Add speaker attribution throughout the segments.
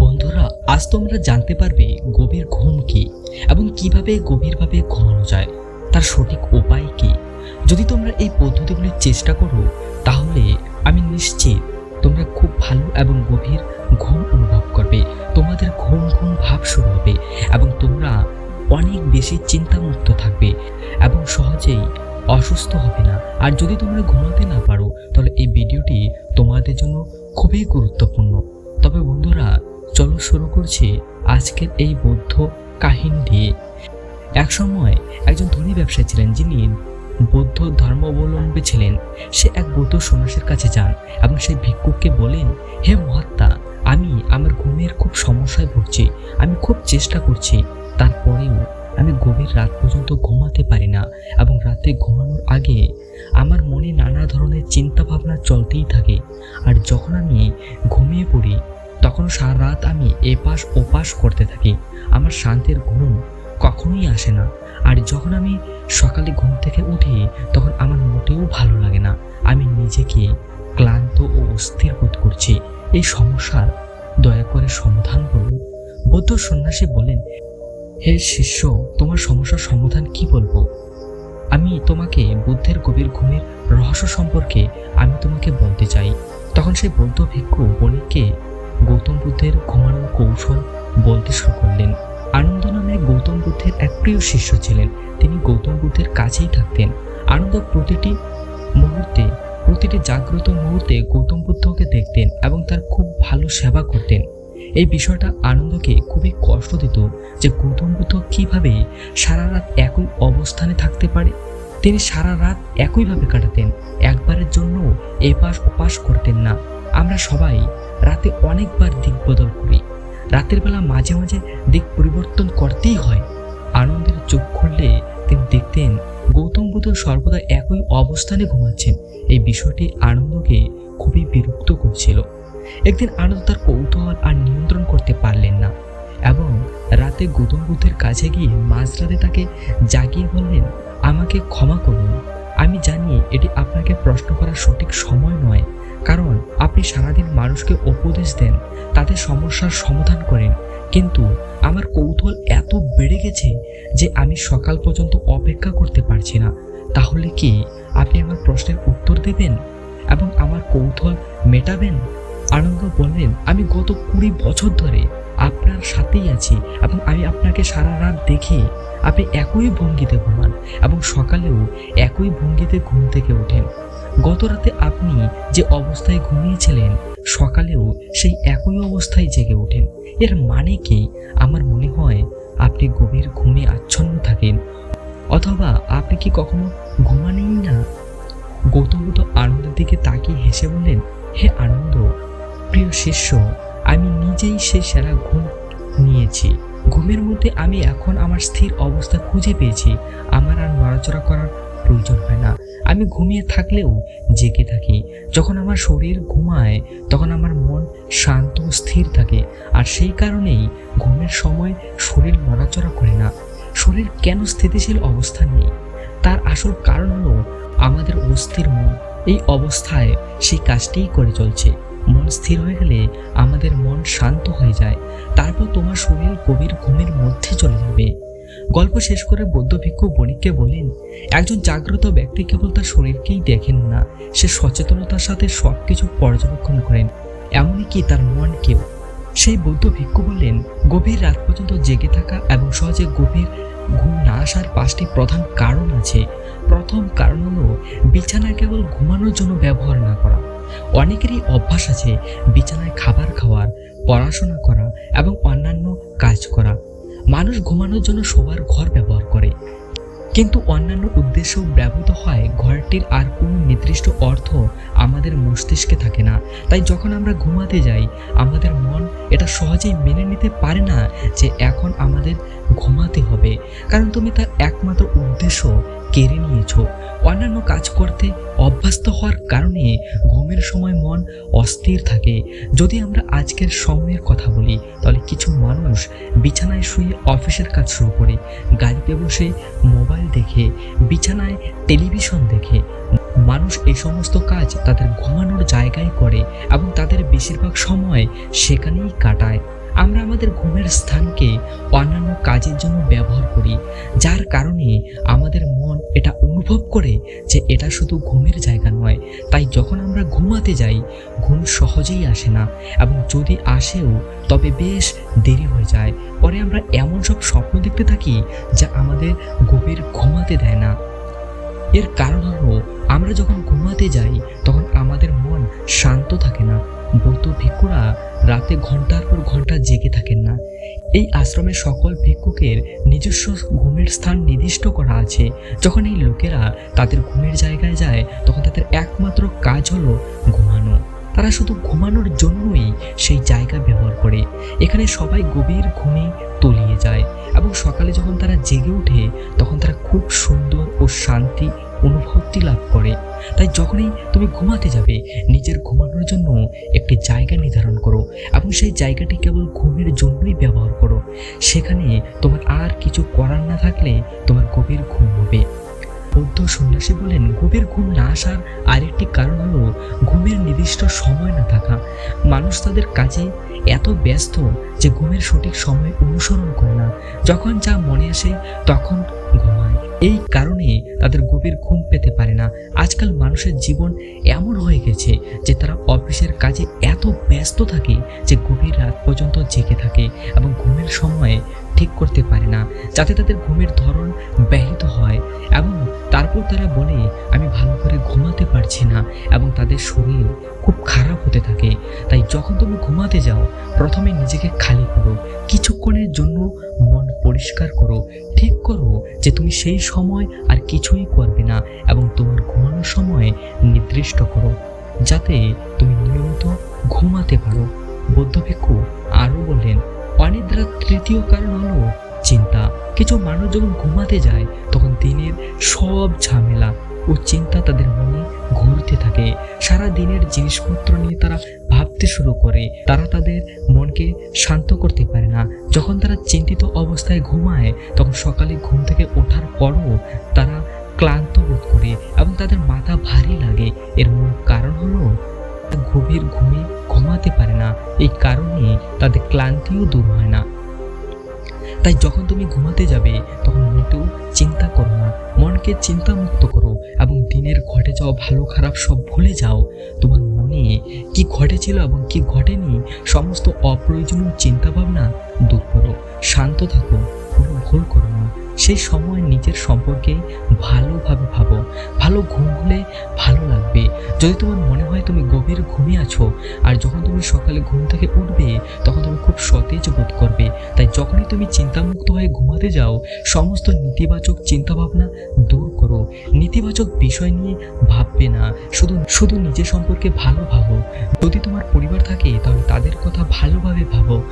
Speaker 1: বন্ধুরা, আজ তোমরা জানতে পারবে গভীর ঘুম কি এবং কীভাবে গভীরভাবে ঘুমানো যায়, তার সঠিক উপায় কি। যদি তোমরা এই পদ্ধতিগুলি চেষ্টা করো, তাহলে আমি নিশ্চিত তোমরা খুব ভালো এবং গভীর ঘুম অনুভব করবে। তোমাদের ঘুম ঘুম ভাব শুরু হবে এবং তোমরা অনেক বেশি চিন্তামুক্ত থাকবে এবং সহজেই অসুস্থ হবে না। আর যদি তোমরা ঘুমাতে না পারো, তাহলে এই ভিডিওটি তোমাদের জন্য খুবই গুরুত্বপূর্ণ। তবে বন্ধুরা চলো শুরু করছি আজকের এই বৌদ্ধ কাহিনী। দিয়ে একসময় একজন ধনী ব্যবসায়ী ছিলেন যিনি বৌদ্ধ ধর্মাবলম্বী ছিলেন। সে এক বৌদ্ধ সন্ন্যাসীর কাছে যান এবং সেই ভিক্ষুককে বলেন, হে মহাত্মা, আমি আমার ঘুমের খুব সমস্যায় ভুগছি। আমি খুব চেষ্টা করছি। তারপরেও আমি গভীর রাত পর্যন্ত ঘুমাতে পারি না এবং রাতে ঘুমানোর আগে আমার মনে নানা ধরনের চিন্তা ভাবনা চলতেই থাকে। আর যখন আমি ঘুমিয়ে পড়ি তখন সারা রাত আমি এপাশ ওপাশ করতে থাকি। আমার শান্তির ঘুম কখনোই আসে না। আর যখন আমি সকালে ঘুম থেকে উঠি, তখন আমার মোটেও ভালো লাগে না। আমি নিজেকে ক্লান্ত ও অস্থির বোধ করছি। এই সমস্যার দয়া করে সমাধান বলুন বৌদ্ধ সন্ন্যাসী বলেন, হে শিষ্য, তোমার সমস্যার সমাধান কি বলব? আমি তোমাকে বুদ্ধের গভীর ঘুমের রহস্য সম্পর্কে আমি তোমাকে বলতে চাই। তখন সেই বৌদ্ধ ভিক্ষু বণিককে গৌতম বুদ্ধের ঘুমানোর কৌশল বলতে শুরু করলেন। আনন্দ নামে গৌতম বুদ্ধের এক প্রিয় শিষ্য ছিলেন। তিনি গৌতম বুদ্ধের কাছেই থাকতেন। আনন্দ প্রতিটি মুহূর্তে, প্রতিটি জাগ্রত মুহূর্তে গৌতম বুদ্ধকে দেখতেন এবং তার খুব ভালো সেবা করতেন। এই বিষয়টা আনন্দকে খুবই কষ্ট দিত যে গৌতম বুদ্ধ কীভাবে সারা রাত একই অবস্থানে থাকতে পারে। তিনি সারা রাত একইভাবে কাটাতেন। একবারের জন্য এপাশ ওপাশ করতেন না। আমরা সবাই রাতে অনেকবার দিক বদল করি। রাতের বেলা মাঝে মাঝে দিক পরিবর্তন করতেই হয়। আনন্দের চোখ খুললে তিনি দেখতেন গৌতম বুদ্ধ সর্বদা একই অবস্থানে ঘুমাচ্ছেন। এই বিষয়টি আনন্দকে খুবই বিরক্ত করছিল। একদিন আনন্দ তার কৌতূহল আর নিয়ন্ত্রণ করতে পারলেন না এবং রাতে গৌতম বুদ্ধের কাছে গিয়ে মাঝরাতে তাকে জাগিয়ে বললেন, আমাকে ক্ষমা করুন। আমি জানি এটি আপনাকে প্রশ্ন করার সঠিক সময় নয়। কারণ আপনি সারাদিন মানুষকে উপদেশ দেন তাদের সমস্যার সমাধান করেন। কিন্তু আমার কৌতূহল এত বেড়ে গেছে যে আমি সকাল পর্যন্ত অপেক্ষা করতে পারছি না। তাহলে কি আপনি আমার প্রশ্নের উত্তর দেবেন এবং আমার কৌতূহল মেটাবেন? আনন্দ বললেন, আমি গত কুড়ি বছর ধরে আপনার সাথেই আছি এবং আমি আপনাকে সারা রাত দেখি আপনি একই ভঙ্গিতে ঘুমান এবং সকালেও একই ভঙ্গিতে ঘুম থেকে ওঠেন। গত রাতে আপনি যে অবস্থায় ঘুমিয়েছিলেন, সকালেও সেই একই অবস্থায় জেগে ওঠেন। এর মানে কি? আমার মনে হয় আপনি গভীর ঘুমে আচ্ছন্ন থাকেন। অথবা আপনি কি কখনো ঘুমানেই না? গৌতম বুদ্ধ আনন্দের দিকে তাকিয়ে হেসে বললেন, হে আনন্দ, প্রিয় শিষ্য, আমি নিজেই সেই সেরা ঘুম নিয়েছি। ঘুমের মধ্যে আমি এখন আমার স্থির অবস্থা খুঁজে পেয়েছি। আমার আর নড়াচড়া করার প্রয়োজন হয় না। আমি ঘুমিয়ে থাকলেও জেগে থাকি। যখন আমার শরীর ঘুমায়, তখন আমার মন শান্ত স্থির থাকে। আর সেই কারণেই ঘুমের সময় শরীর নড়াচড়া করে না। শরীর কেন স্থিতিশীল অবস্থা নেই? তার আসল কারণ হলো আমাদের অস্থির মন। এই অবস্থায় সেই কাজটিই করে চলছে। মন স্থির হয়ে গেলে আমাদের মন শান্ত হয়ে যায়। তারপর তোমার শরীর গভীর ঘুমের মধ্যে চলে যাবে। গল্প শেষ করে বৌদ্ধ ভিক্ষু বণিককে বলেন একজন জাগ্রত ব্যক্তি কেবল তার শরীরকেই দেখেন না, সে সচেতনতার সাথে সব কিছু পর্যবেক্ষণ করেন, এমনই কি তার মনকেও সেই বৌদ্ধ ভিক্ষু বললেন, গভীর রাত পর্যন্ত জেগে থাকা এবং সহজে গভীর ঘুম না আসার পাঁচটি প্রধান কারণ আছে। প্রথম কারণ হলো বিছানা কেবল ঘুমানোর জন্য ব্যবহার না করা। অনেকেরই অভ্যাস আছে বিছানায় খাবার খাওয়ার, পড়াশোনা করা এবং অন্যান্য কাজ করা। মানুষ ঘুমানোর জন্য শোবার ঘর ব্যবহার করে। কিন্তু অন্যান্য উদ্দেশ্যেও ব্যবহৃত হয়, ঘরটির আর কোনো নির্দিষ্ট অর্থ আমাদের মস্তিষ্কে থাকে না। তাই যখন আমরা ঘুমাতে যাই, আমাদের মন এটা সহজেই মেনে নিতে পারে না যে এখন আমাদের ঘুমাতে হবে। কারণ তুমি তার একমাত্র উদ্দেশ্য কেড়ে নিয়েছ। অন্যান্য কাজ করতে অভ্যস্ত হওয়ার কারণে ঘুমের সময় মন অস্থির থাকে। যদি আমরা আজকের সময়ের কথা বলি, তাহলে কিছু মানুষ বিছানায় শুয়ে অফিসের কাজ শুরু করে। গাড়িতে বসে মোবাইল দেখে, বিছানায় টেলিভিশন দেখে। মানুষ এই সমস্ত কাজ তাদের ঘুমানোর জায়গায় করে এবং তাদের বেশিরভাগ সময় সেখানেই কাটায়। আমরা আমাদের ঘুমের স্থানকে অন্যান্য কাজের জন্য ব্যবহার করি, যার কারণে আমাদের মন এটা অনুভব করে যে এটা শুধু ঘুমের জায়গা নয়। তাই যখন আমরা ঘুমাতে যাই, ঘুম সহজেই আসে না এবং যদি আসেও, তবে বেশ দেরি হয়ে যায়। পরে আমরা এমন সব স্বপ্ন দেখতে থাকি যা আমাদের গভীর ঘুমাতে দেয় না। এর কারণ হলো, আমরা যখন ঘুমাতে যাই, তখন আমাদের মন শান্ত থাকে না। বৌদ্ধ ভিক্ষুরা রাতে ঘণ্টার পর ঘণ্টা জেগে থাকেন না। এই আশ্রমের সকল ভিক্ষুকের নিজস্ব ঘুমের স্থান নির্দিষ্ট করা আছে। যখন এই লোকেরা তাদের ঘুমের জায়গায় যায়, তখন তাদের একমাত্র কাজ হলো ঘুমানো। তারা শুধু ঘুমানোর জন্যই সেই জায়গা ব্যবহার করে। এখানে সবাই গভীর ঘুমে তলিয়ে যায় এবং সকালে যখন তারা জেগে ওঠে, তখন তারা খুব সুন্দর ও শান্তি অনুভূতি লাভ করে। তাই যখনই তুমি ঘুমাতে যাবে, নিজের ঘুমানোর জন্য একটি জায়গা নির্ধারণ করো এবং সেই জায়গাটি কেবল ঘুমের জন্যই ব্যবহার করো। সেখানে তোমার আর কিছু করার না থাকলে তোমার গভীর ঘুম হবে। বৌদ্ধ সন্ন্যাসী বলেন গভীর ঘুম না আসার আরেকটি কারণ হলো ঘুমের নির্দিষ্ট সময় না থাকা। মানুষ তাদের কাজে এত ব্যস্ত যে ঘুমের সঠিক সময় অনুসরণ করে না। যখন যা মনে আসে তখন ঘুমায়। এই কারণে তাদের গভীর ঘুম পেতে পারে না। আজকাল মানুষের জীবন এমন হয়ে গেছে যে তারা অফিসের কাজে এত ব্যস্ত থাকে যে গভীর রাত পর্যন্ত জেগে থাকে এবং ঘুমের সময় ঠিক করতে পারে না, যাতে তাদের ঘুমের ধরন ব্যাহত হয় এবং তারপর তারা বলে, আমি ভালো করে ঘুমাতে পারছি না এবং তাদের শরীর খুব খারাপ হতে থাকে। তাই যখন তুমি ঘুমাতে যাও, প্রথমে নিজেকে খালি করো, কিছুক্ষণের জন্য মন পরিষ্কার করো, ঠিক করো যে তুমি সেই সময় আর কিছুই করবে না এবং তোমার ঘুমানোর সময় নির্দিষ্ট করো, যাতে তুমি নিয়মিত ঘুমাতে পারো। বৌদ্ধ ভিক্ষু আরও বললেন অনিদ্রার তৃতীয় কারণ হলো চিন্তা। কিছু মানুষ যখন ঘুমাতে যায়, তখন দিনের সব ঝামেলা ও চিন্তা তাদের মনে ঘুরতে থাকে। সারা দিনের জিনিসপত্র নিয়ে তারা ভাবতে শুরু করে। তারা তাদের মনকে শান্ত করতে পারে না। যখন তারা চিন্তিত অবস্থায় ঘুমায়, তখন সকালে ঘুম থেকে ওঠার পরও তারা ক্লান্ত বোধ করে এবং তাদের মাথা ভারী লাগে। এর মূল কারণ হলো গভীর ঘুমে ঘুমাতে পারে না। এই কারণে তাদের ক্লান্তিও দূর হয় না। তাই যখন তুমি ঘুমাতে যাবে, তখন মোটেও চিন্তা করো না। মনকে চিন্তামুক্ত করো এবং দিনের ঘটে যাওয়া ভালো খারাপ সব ভুলে যাও। তোমার মনে কি ঘটেছিল এবং কি ঘটেনি সমস্ত অপ্রয়োজনীয় চিন্তাভাবনা দূর করো। শান্ত থাকো, কোনো ভুল করো না। সেই সময় নিজের সম্পর্কে ভালোভাবে ভাবো। ভালো ঘুম হলে ভালো লাগবে। যদি তোমার মনে ঘুমে আছো। আর যখন তুমি সকালে ঘুম থেকে উঠবে, তখন তুমি খুব সতেজ বোধ করবে। তাই যখনই তুমি চিন্তামুক্ত হয়ে ঘুমাতে যাও, সমস্ত নেতিবাচক চিন্তাভাবনা দূর করো। নেতিবাচক বিষয় নিয়ে ভাববে না। শুধু শুধু নিজের সম্পর্কে ভালো ভাবো। যদি তোমার পরিবার থাকে, তাহলে তাদের কথা ভালোভাবে ভাবো।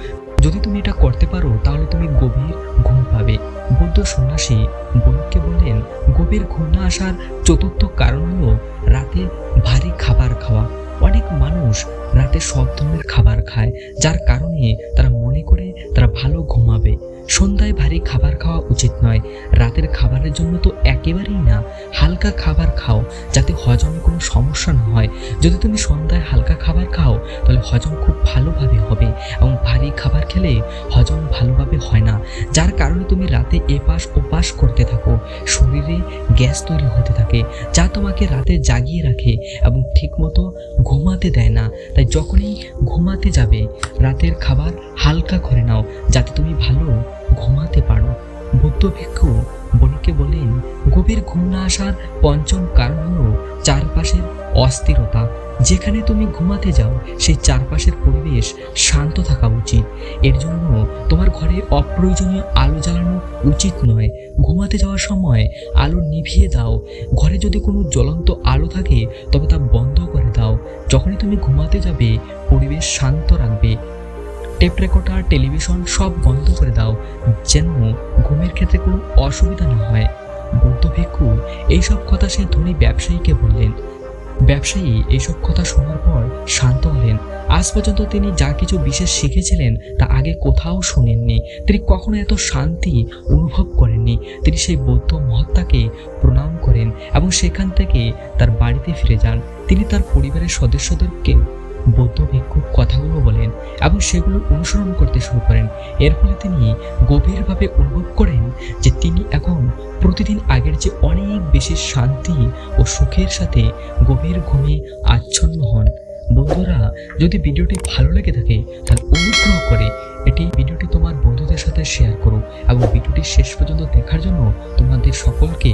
Speaker 1: যদি তুমি এটা করতে পারো, তাহলে তুমি গভীর ঘুম পাবে। বৌদ্ধ সন্ন্যাসী বণিককে বললেন, গভীর ঘুম না আসার চতুর্থ কারণ হলো রাতে ভারী খাবার খাওয়া। অনেক মানুষ রাতে সব ধরনের খাবার খায়, যার কারণে তারা মনে করে তারা ভালো ঘুমাবে। সন্ধ্যায় ভারী খাবার খাওয়া উচিত নয়। রাতের খাবারের জন্য তো একেবারেই না, হালকা খাবার খাও, যাতে হজমে কোনো সমস্যা না হয়। যদি তুমি সন্ধ্যায় হালকা খাবার খাও, তাহলে হজম খুব ভালোভাবে হবে এবং ভারী খাবার খেলে হজম ভালোভাবে হয় না। যার কারণে তুমি রাতে এপাশ ওপাশ করতে থাকো। শরীরে গ্যাস তৈরি হতে থাকে, যা তোমাকে রাতে জাগিয়ে রাখে এবং ঠিকমতো ঘুমাতে দেয় না। তাই যখনই ঘুমাতে যাবে, রাতের খাবার হালকা করে নাও, যাতে তুমি ভালো ঘুমাতে পারো। বুদ্ধ ভিক্ষু বণিককে বলেন, গভীর ঘুম না আসার পঞ্চম কারণ হল চারপাশের অস্থিরতা। যেখানে তুমি ঘুমাতে যাও, সেই চারপাশের পরিবেশ শান্ত থাকা উচিত। এর জন্য তোমার ঘরে অপ্রয়োজনীয় আলো জ্বালানো উচিত নয়। ঘুমাতে যাওয়ার সময় আলো নিভিয়ে দাও। ঘরে যদি কোনো জ্বলন্ত আলো থাকে, তবে তা বন্ধ করে দাও। যখনই তুমি ঘুমাতে যাবে, পরিবেশ শান্ত রাখবে। টেপ রেকর্ডার টেলিভিশন সব বন্ধ করে দাও। যেন ঘুমের ক্ষেত্রে কোনো অসুবিধা না হয়। বৌদ্ধ ভিক্ষু, এইসব কথা সে ধনী ব্যবসায়ীকে বললেন। ব্যবসায়ী এইসব কথা শোনার পর শান্ত হলেন। আজ পর্যন্ত তিনি যা কিছু বিশেষ শিখেছিলেন তা আগে কোথাও শোনেননি। তিনি কখনো এত শান্তি অনুভব করেননি। তিনি সেই বৌদ্ধ মহাত্মাকে প্রণাম করেন এবং সেখান থেকে তার বাড়িতে ফিরে যান। তিনি তার পরিবারের সদস্যদেরকে বৌদ্ধ ভিক্ষুক কথাগুলো বলেন এবং সেগুলো অনুসরণ করতে শুরু করেন। এর ফলে তিনি গভীরভাবে অনুভব করেন যে তিনি এখন প্রতিদিন আগের যে অনেক বেশি শান্তি ও সুখের সাথে গভীর ঘুমে আচ্ছন্ন হন। বন্ধুরা, যদি ভিডিওটি ভালো লেগে থাকে, তাহলে অনুগ্রহ করে এটি ভিডিওটি তোমার বন্ধুদের সাথে শেয়ার করো এবং ভিডিওটি শেষ পর্যন্ত দেখার জন্য তোমাদের সকলকে